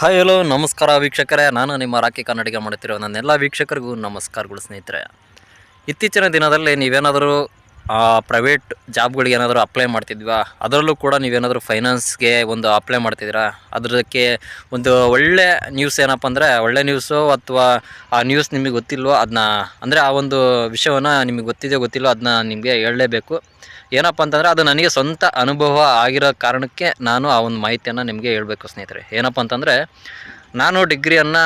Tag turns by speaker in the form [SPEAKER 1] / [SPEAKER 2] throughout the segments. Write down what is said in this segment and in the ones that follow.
[SPEAKER 1] Hi hello ನಮಸ್ಕಾರ ವೀಕ್ಷಕರೇ. ನಾನು ನಿಮ್ಮ ರಾಕಿ ಕನ್ನಡಿಗ ಮಾಡುತ್ತಿರೋ ನನ್ನೆಲ್ಲ ವೀಕ್ಷಕರಿಗೂ ನಮಸ್ಕಾರಗಳು ಸ್ನೇಹಿತರೆ. ಇತ್ತೀಚಿನ ದಿನದಲ್ಲಿ ನೀವೇನಾದರೂ ಪ್ರೈವೇಟ್ ಜಾಬ್ಗಳಿಗೆ ಏನಾದರೂ ಅಪ್ಲೈ ಮಾಡ್ತಿದ್ವಾ? ಅದರಲ್ಲೂ ಕೂಡ ನೀವೇನಾದರೂ ಫೈನಾನ್ಸ್ಗೆ ಒಂದು ಅಪ್ಲೈ ಮಾಡ್ತಿದ್ದೀರಾ? ಅದಕ್ಕೆ ಒಂದು ಒಳ್ಳೆ ನ್ಯೂಸ್ ಏನಪ್ಪ ಅಂದರೆ, ಒಳ್ಳೆ ನ್ಯೂಸು ಅಥವಾ ಆ ನ್ಯೂಸ್ ನಿಮಗೆ ಗೊತ್ತಿಲ್ವೋ ಅದನ್ನ ಅಂದರೆ ಆ ಒಂದು ವಿಷಯವನ್ನು ನಿಮಗೆ ಗೊತ್ತಿದೆಯೋ ಗೊತ್ತಿಲ್ಲೋ ಅದನ್ನ ನಿಮಗೆ ಹೇಳಲೇಬೇಕು. ಏನಪ್ಪ ಅಂತಂದರೆ, ಅದು ನನಗೆ ಸ್ವಂತ ಅನುಭವ ಆಗಿರೋ ಕಾರಣಕ್ಕೆ ನಾನು ಆ ಒಂದು ಮಾಹಿತಿಯನ್ನು ನಿಮಗೆ ಹೇಳಬೇಕು ಸ್ನೇಹಿತರೆ. ಏನಪ್ಪ ಅಂತಂದರೆ ನಾನು ಡಿಗ್ರಿಯನ್ನು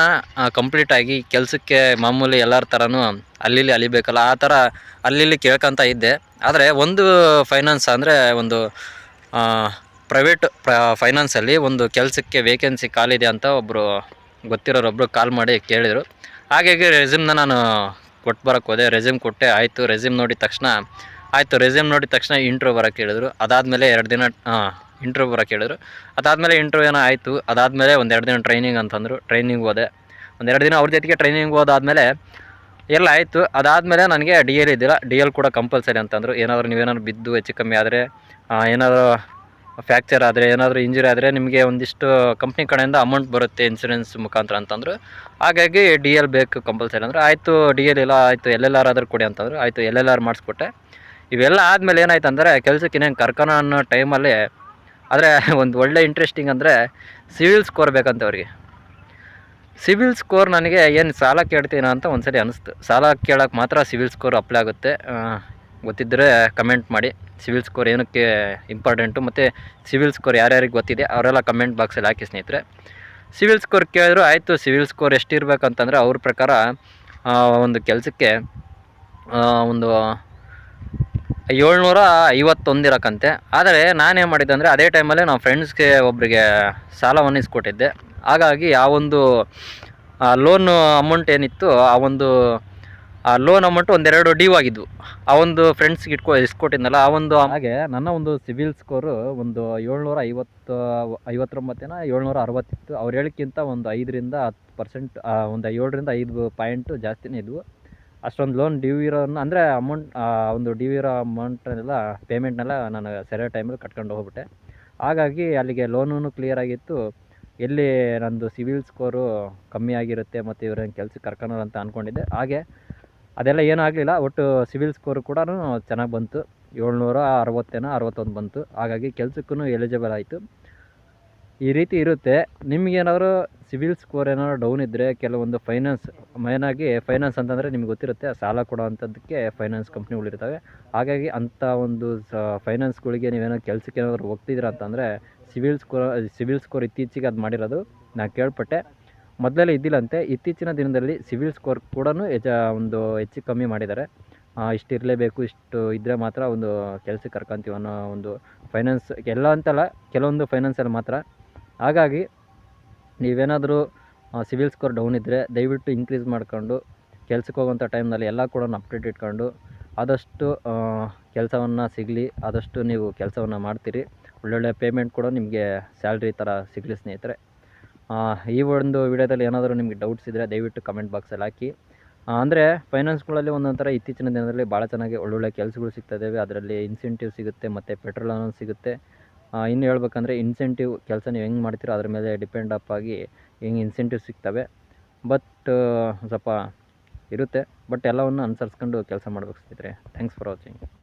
[SPEAKER 1] ಕಂಪ್ಲೀಟ್ ಆಗಿ ಕೆಲಸಕ್ಕೆ ಮಾಮೂಲಿ ಎಲ್ಲರ ಥರನೂ ಅಲ್ಲಿ ಅಲಿಬೇಕಲ್ಲ, ಆ ಥರ ಅಲ್ಲಿ ಕೇಳ್ಕೊತ ಇದ್ದೆ. ಆದರೆ ಒಂದು ಫೈನಾನ್ಸ್ ಅಂದರೆ ಒಂದು ಪ್ರೈವೇಟ್ ಪ್ರ ಫೈನಾನ್ಸಲ್ಲಿ ಒಂದು ಕೆಲಸಕ್ಕೆ ವೇಕೆನ್ಸಿ ಕಾಲಿದೆ ಅಂತ ಒಬ್ಬರು ಗೊತ್ತಿರೋರೊಬ್ಬರು ಕಾಲ್ ಮಾಡಿ ಕೇಳಿದರು. ಹಾಗಾಗಿ ರೆಸ್ಯೂಮ್ನ ನಾನು ಕೊಟ್ಟು ಬರೋಕ್ಕೆ ಹೋದೆ. ರೆಸ್ಯೂಮ್ ಕೊಟ್ಟೆ, ಆಯಿತು. ರೆಸ್ಯೂಮ್ ನೋಡಿದ ತಕ್ಷಣ, ಆಯಿತು. ರೆಸ್ಯೂಮ್ ನೋಡಿದ ತಕ್ಷಣ ಇಂಟ್ರೂ ಬರೋಕ್ಕೆ ಹೇಳಿದರು. ಅದಾದಮೇಲೆ ಎರಡು ದಿನ ಇಂಟ್ರ್ಯೂ ಬರೋಕ್ಕೆ ಹೇಳಿದ್ರು. ಅದಾದಮೇಲೆ ಇಂಟ್ರ್ಯೂ ಏನೋ ಆಯಿತು ಅದಾದಮೇಲೆ ಒಂದೆರಡು ದಿನ ಟ್ರೈನಿಂಗ್ ಅಂತಂದರು. ಟ್ರೈನಿಂಗ್ ಹೋದೆ. ಒಂದೆರಡು ದಿನ ಅವ್ರ ಜೊತೆಗೆ ಟ್ರೈನಿಂಗ್ ಹೋದಾದಮೇಲೆ ಎಲ್ಲ ಆಯಿತು. ಅದಾದಮೇಲೆ ನನಗೆ ಡಿ ಎಲ್ ಇದ್ದಿಲ್ಲ. ಡಿ ಎಲ್ ಕೂಡ ಕಂಪಲ್ಸರಿ ಅಂತಂದರು. ಏನಾದರೂ ನೀವೇನಾದ್ರು ಬಿದ್ದು ಹೆಚ್ಚು ಕಮ್ಮಿ ಆದರೆ ಏನಾದರೂ ಫ್ಯಾಕ್ಚರ್ ಆದರೆ, ಏನಾದರೂ ಇಂಜುರಿ ಆದರೆ ನಿಮಗೆ ಒಂದಿಷ್ಟು ಕಂಪ್ನಿ ಕಡೆಯಿಂದ ಅಮೌಂಟ್ ಬರುತ್ತೆ ಇನ್ಸೂರೆನ್ಸ್ ಮುಖಾಂತರ ಅಂತಂದರು. ಹಾಗಾಗಿ ಡಿ ಎಲ್ ಬೇಕು ಕಂಪಲ್ಸರಿ ಅಂದ್ರೆ ಆಯಿತು ಡಿ ಎಲ್ ಇಲ್ಲ, ಆಯಿತು ಎಲ್ ಎಲ್ ಆರ್ ಆದರೂ ಕೊಡಿ ಅಂತಂದರು. ಆಯಿತು ಎಲ್ ಎಲ್ ಆರ್ ಮಾಡಿಸ್ಕೊಟ್ಟೆ. ಇವೆಲ್ಲ ಆದಮೇಲೆ ಏನಾಯ್ತು ಅಂದರೆ ಕೆಲಸಕ್ಕೆ ಇನ್ನೇನು ಕರ್ಕೋಣ ಅನ್ನೋ ಟೈಮಲ್ಲಿ ಆದರೆ ಒಂದು ಒಳ್ಳೆ ಇಂಟ್ರೆಸ್ಟಿಂಗ್ ಅಂದರೆ ಸಿವಿಲ್ ಸ್ಕೋರ್ ಬೇಕಂತ ಅವ್ರಿಗೆ ಸಿವಿಲ್ ಸ್ಕೋರ್ ನನಗೆ ಏನು ಸಾಲ ಕೇಳ್ತೀನ ಅಂತ ಒಂದ್ಸರಿ ಅನಿಸ್ತು. ಸಾಲ ಕೇಳೋಕೆ ಮಾತ್ರ ಸಿವಿಲ್ ಸ್ಕೋರ್ ಅಪ್ಲೈ ಆಗುತ್ತೆ. ಗೊತ್ತಿದ್ದರೆ ಕಮೆಂಟ್ ಮಾಡಿ. ಸಿವಿಲ್ ಸ್ಕೋರ್ ಏನಕ್ಕೆ ಇಂಪಾರ್ಟೆಂಟು ಮತ್ತು ಸಿವಿಲ್ ಸ್ಕೋರ್ ಯಾರ್ಯಾರಿಗೆ ಗೊತ್ತಿದೆ ಅವರೆಲ್ಲ ಕಮೆಂಟ್ ಬಾಕ್ಸಲ್ಲಿ ಹಾಕಿ ಸ್ನೇಹಿತರೆ. ಸಿವಿಲ್ ಸ್ಕೋರ್ ಕೇಳಿದ್ರು ಆಯಿತು, ಸಿವಿಲ್ ಸ್ಕೋರ್ ಎಷ್ಟಿರ್ಬೇಕಂತಂದರೆ ಅವ್ರ ಪ್ರಕಾರ ಒಂದು ಕೆಲಸಕ್ಕೆ ಒಂದು ಏಳ್ನೂರ ಐವತ್ತೊಂದಿರಕ್ಕಂತೆ ಆದರೆ ನಾನೇನು ಮಾಡಿದ್ದೆ ಅಂದರೆ ಅದೇ ಟೈಮಲ್ಲಿ ನಾವು ಫ್ರೆಂಡ್ಸ್ಗೆ ಒಬ್ಬರಿಗೆ ಸಾಲವನ್ನು ಇಸ್ಕೊಟ್ಟಿದ್ದೆ ಹಾಗಾಗಿ ಆ ಒಂದು ಲೋನ್ ಅಮೌಂಟ್ ಏನಿತ್ತು ಆ ಒಂದು ಲೋನ್ ಅಮೌಂಟ್ ಒಂದೆರಡು ಡ್ಯೂ ಆಗಿದ್ವು. ಆ ಒಂದು ಫ್ರೆಂಡ್ಸ್ಗೆ ಇಟ್ಕೊ, ಇಸ್ಕೊಟ್ಟಿದ್ನಲ್ಲ, ಆ ಒಂದು ಹಾಗೆ ನನ್ನ ಒಂದು ಸಿವಿಲ್ ಸ್ಕೋರು ಒಂದು ಏಳ್ನೂರ ಐವತ್ತು ಐವತ್ತೊಂಬತ್ತೇನ ಏಳ್ನೂರ ಅರವತ್ತಿತ್ತು ಅವ್ರು ಹೇಳಕ್ಕಿಂತ ಒಂದು ಐದರಿಂದ ಹತ್ತು ಪರ್ಸೆಂಟ್ ಒಂದು ಏಳರಿಂದ ಐದು ಪಾಯಿಂಟು ಜಾಸ್ತಿನೇ ಇದ್ವು. ಅಷ್ಟೊಂದು ಲೋನ್ ಡ್ಯೂ ಇರೋನ್ನ ಅಂದರೆ ಅಮೌಂಟ್ ಒಂದು ಡ್ಯೂ ಇರೋ ಅಮೌಂಟನ್ನೆಲ್ಲ ಪೇಮೆಂಟ್ನೆಲ್ಲ ನಾನು ಸರಿಯಾದ ಟೈಮಲ್ಲಿ ಕಟ್ಕೊಂಡು ಹೋಗ್ಬಿಟ್ಟೆ. ಹಾಗಾಗಿ ಅಲ್ಲಿಗೆ ಲೋನೂ ಕ್ಲಿಯರ್ ಆಗಿತ್ತು. ಎಲ್ಲಿ ನಂದು ಸಿವಿಲ್ ಸ್ಕೋರು ಕಮ್ಮಿ ಆಗಿರುತ್ತೆ ಮತ್ತು ಇವ್ರನ್ನ ಕೆಲ್ಸಕ್ಕೆ ಕರ್ಕೊಳಲ್ಲ ಅಂತ ಅಂದ್ಕೊಂಡಿದ್ದೆ ಹಾಗೆ ಅದೆಲ್ಲ ಏನೂ ಆಗಲಿಲ್ಲ. ಒಟ್ಟು ಸಿವಿಲ್ ಸ್ಕೋರು ಕೂಡ ಚೆನ್ನಾಗಿ ಬಂತು. ಏಳ್ನೂರ ಅರವತ್ತೇನೋ ಅರವತ್ತೊಂದು ಬಂತು. ಹಾಗಾಗಿ ಕೆಲ್ಸಕ್ಕೂ ಎಲಿಜಿಬಲ್ ಆಯಿತು. ಈ ರೀತಿ ಇರುತ್ತೆ. ನಿಮಗೇನಾದರೂ ಸಿವಿಲ್ ಸ್ಕೋರ್ ಏನಾದ್ರು ಡೌನ್ ಇದ್ದರೆ ಕೆಲವೊಂದು ಫೈನಾನ್ಸ್ ಮೇಯ್ನಾಗಿ ಫೈನಾನ್ಸ್ ಅಂತಂದರೆ ನಿಮ್ಗೆ ಗೊತ್ತಿರುತ್ತೆ, ಸಾಲ ಕೊಡೋವಂಥದ್ದಕ್ಕೆ ಫೈನಾನ್ಸ್ ಕಂಪ್ನಿಗಳಿರ್ತವೆ ಹಾಗಾಗಿ ಅಂಥ ಒಂದು ಸ, ಫೈನಾನ್ಸ್ಗಳಿಗೆ ನೀವೇನೋ ಕೆಲಸಕ್ಕೆ ಏನಾದರೂ ಹೋಗ್ತಿದ್ದೀರಾ ಅಂತಂದರೆ ಸಿವಿಲ್ ಸ್ಕೋರ್ ಸಿವಿಲ್ ಸ್ಕೋರ್ ಇತ್ತೀಚೆಗೆ ಅದು ಮಾಡಿರೋದು, ನಾ ಕೇಳ್ಪಟ್ಟೆ. ಮೊದಲೆಲ್ಲ ಇದ್ದಿಲ್ಲಂತೆ, ಇತ್ತೀಚಿನ ದಿನದಲ್ಲಿ ಸಿವಿಲ್ ಸ್ಕೋರ್ ಕೂಡ ಹೆಚ್ಚ ಒಂದು ಹೆಚ್ಚು ಕಮ್ಮಿ ಮಾಡಿದ್ದಾರೆ. ಇಷ್ಟು ಇರಲೇಬೇಕು, ಇಷ್ಟು ಇದ್ದರೆ ಮಾತ್ರ ಒಂದು ಕೆಲಸಕ್ಕೆ ಕರ್ಕೊಂತೀವಿ ಅನ್ನೋ ಒಂದು ಫೈನಾನ್ಸ್, ಎಲ್ಲ ಅಂತಲ್ಲ, ಕೆಲವೊಂದು ಫೈನಾನ್ಸಲ್ಲಿ ಮಾತ್ರ ಹಾಗಾಗಿ ನೀವೇನಾದರೂ ಸಿವಿಲ್ ಸ್ಕೋರ್ ಡೌನ್ ಇದ್ದರೆ ದಯವಿಟ್ಟು ಇನ್ಕ್ರೀಸ್ ಮಾಡ್ಕೊಂಡು ಕೆಲ್ಸಕ್ಕೆ ಹೋಗುವಂಥ ಟೈಮ್ನಲ್ಲಿ ಎಲ್ಲ ಕೂಡ ಅಪ್ಡೇಟ್ ಇಟ್ಕೊಂಡು ಆದಷ್ಟು ಕೆಲಸವನ್ನು ಸಿಗಲಿ, ಆದಷ್ಟು ನೀವು ಕೆಲಸವನ್ನು ಮಾಡ್ತೀರಿ. ಒಳ್ಳೊಳ್ಳೆ ಪೇಮೆಂಟ್ ಕೂಡ ನಿಮಗೆ ಸ್ಯಾಲ್ರಿ ಥರ ಸಿಗಲಿ ಸ್ನೇಹಿತರೆ. ಈ ಒಂದು ವಿಡಿಯೋದಲ್ಲಿ ಏನಾದರೂ ನಿಮಗೆ ಡೌಟ್ಸ್ ಇದ್ದರೆ ದಯವಿಟ್ಟು ಕಮೆಂಟ್ ಬಾಕ್ಸಲ್ಲಿ ಹಾಕಿ. ಅಂದರೆ ಫೈನಾನ್ಸ್ಗಳಲ್ಲಿ ಒಂದೊಂಥರ ಥರ ಇತ್ತೀಚಿನ ದಿನದಲ್ಲಿ ಭಾಳ ಚೆನ್ನಾಗಿ ಒಳ್ಳೊಳ್ಳೆ ಕೆಲಸಗಳು ಸಿಗ್ತಾ ಇದ್ದಾವೆ ಅದರಲ್ಲಿ ಇನ್ಸೆಂಟಿವ್ ಸಿಗುತ್ತೆ, ಮತ್ತು ಪೆಟ್ರೋಲ್ ಅನ್ನೋದು ಸಿಗುತ್ತೆ. ಇನ್ನು ಹೇಳ್ಬೇಕಂದ್ರೆ ಇನ್ಸೆಂಟಿವ್ ಕೆಲಸ ನೀವು ಹೆಂಗೆ ಮಾಡ್ತೀರೋ ಅದ್ರ ಮೇಲೆ ಡಿಪೆಂಡ್ ಅಪ್ ಆಗಿ ಹೆಂಗೆ ಇನ್ಸೆಂಟಿವ್ ಸಿಗ್ತವೆ. ಬಟ್ ಸ್ವಲ್ಪ ಇರುತ್ತೆ. ಬಟ್ ಎಲ್ಲವನ್ನು ಅನುಸರಿಸ್ಕೊಂಡು ಕೆಲಸ ಮಾಡ್ಬೇಕು ಸ್ನೇಹಿತರೆ. Thanks for watching